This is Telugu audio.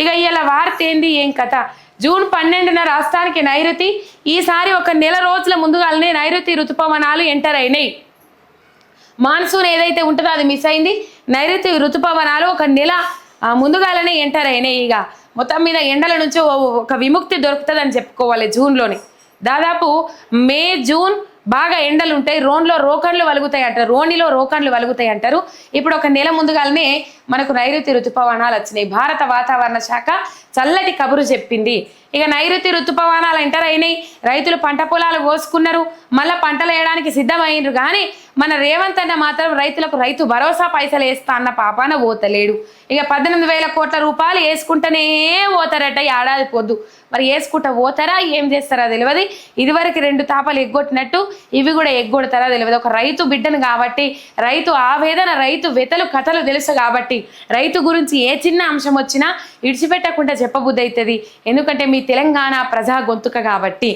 ఇక ఇలా వార్త ఏంది? ఏం కథ? జూన్ పన్నెండున రాష్ట్రానికి నైరుతి ఈసారి ఒక నెల రోజుల ముందుగానే నైరుతి ఋతుపవనాలు ఎంటర్ అయినాయి. మాన్సూన్ ఏదైతే ఉంటుందో అది మిస్ అయింది. నైరుతి ఋతుపవనాలు ఒక నెల ముందుగాలనే ఎంటర్ అయినాయి ఇక. మొత్తం మీద ఎండల నుంచి ఒక విముక్తి దొరుకుతుందని చెప్పుకోవాలి జూన్లోనే. దాదాపు మే జూన్ బాగా ఎండలు ఉంటాయి రోన్లో రోకన్లు వలుగుతాయి అంటారు రోనిలో రోకన్లు వలుగుతాయి అంటారు. ఇప్పుడు ఒక నెల ముందుగానే మనకు నైరుతి రుతుపవనాలు వచ్చినాయి. భారత వాతావరణ శాఖ చల్లటి కబురు చెప్పింది. ఇక నైరుతి ఋతుపవనాలు ఎంటర్ అయినాయి. రైతులు పంట పొలాలు కోసుకున్నారు. మళ్ళీ పంటలు వేయడానికి సిద్ధమైనరు కానీ మన రేవంత్ అన్న మాత్రం రైతులకు రైతు భరోసా పైసలు వేస్తా అన్న పాపాన పోతలేడు. ఇక పద్దెనిమిది వేల కోట్ల రూపాయలు వేసుకుంటేనే పోతారట ఏడాది పొద్దు. మరి వేసుకుంటా పోతారా? ఏం చేస్తారా తెలియదు ఇదివరకు రెండు తాపాలు ఎగ్గొట్టినట్టు ఇవి కూడా ఎగ్గొడతారా తెలియదు ఒక రైతు బిడ్డను కాబట్టి రైతు ఆవేదన రైతు వెతలు కథలు తెలుసు కాబట్టి రైతు గురించి ఏ చిన్న అంశం వచ్చినా ఇడిచిపెట్టకుండా చెప్పబుద్ధి అవుతుంది. ఎందుకంటే మీ తెలంగాణ ప్రజా గొంతుక కాబట్టి